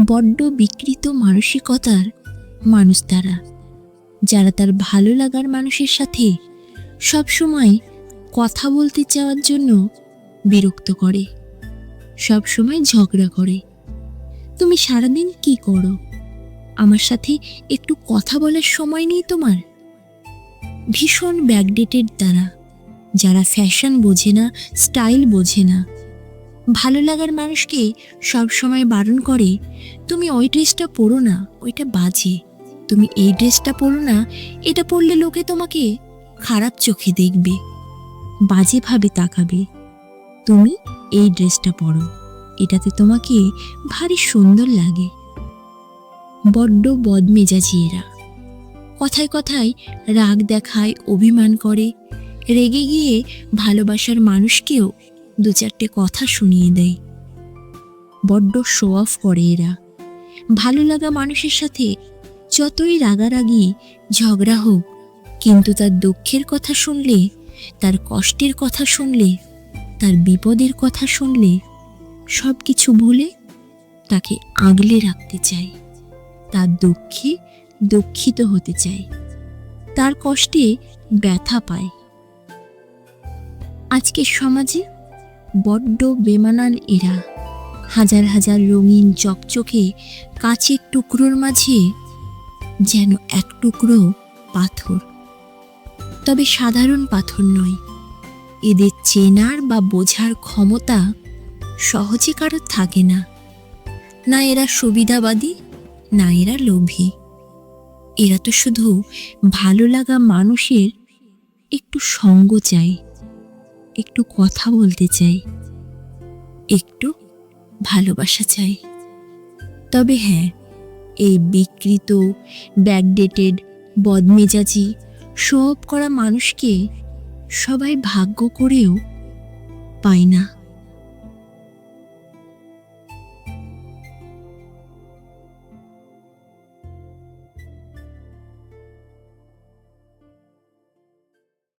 বড্ড বিকৃত মানসিকতার মানুষ তারা। যারা তার ভালো লাগার মানুষের সাথে সবসময় কথা বলতে চাওয়ার জন্য বিরক্ত করে সব সময় ঝগড়া করে। তুমি সারাদিন কি করো? আমার সাথে একটু কথা বলার সময় নেই তোমার? ভীষণ ব্যাকডেটেড তারা, যারা ফ্যাশন বোঝে না, স্টাইল বোঝে না। ভালো লাগার মানুষকে সব সময় বারণ করে, তুমি ওই ড্রেসটা পরো না, ওইটা বাজে। তুমি এই ড্রেসটা পরো না, এটা পরলে লোকে তোমাকে খারাপ চোখে দেখবে, বাজেভাবে তাকাবে। তুমি এই ড্রেসটা পরো, এটাতে তোমাকে ভারী সুন্দর লাগে। বড্ড বদমেজাজি এরা। কথায় কথায় রাগ দেখায়, অভিমান করে। রেগে গিয়ে ভালোবাসার মানুষকেও দু চারটে কথা শুনিয়ে দেয়। বড্ড শো অফ করে এরা। ভালো লাগা মানুষের সাথে যতই রাগারাগি, ঝগড়া হোক, কিন্তু তার দুঃখের কথা শুনলে, তার কষ্টের কথা শুনলে, তার বিপদের কথা শুনলে সব কিছু ভুলে তাকে আগলে রাখতে চায়। তার দুঃখে দুঃখিত হতে চায়। তার কষ্টে ব্যথা পায়। আজকের সমাজে বড্ড বেমানান এরা। হাজার হাজার রঙিন চকচকে কাচের টুকরোর মাঝে যেন এক টুকরো পাথর। তবে সাধারণ পাথর নয়। এদের চেনার বা বোঝার ক্ষমতা সহজে কারোর থাকে না। না এরা সুবিধাবাদী, না এরা লোভী। এরা তো শুধু ভালো লাগা মানুষের একটু সঙ্গ চাই একটু কথা বলতে চাই। একটু ভালোবাসা চাই। তবে হ্যাঁ এই বিকৃত ব্যাকডেটেড বদমেজাজি সব করা মানুষকে সবাই ভাগ্য করেও পায় না।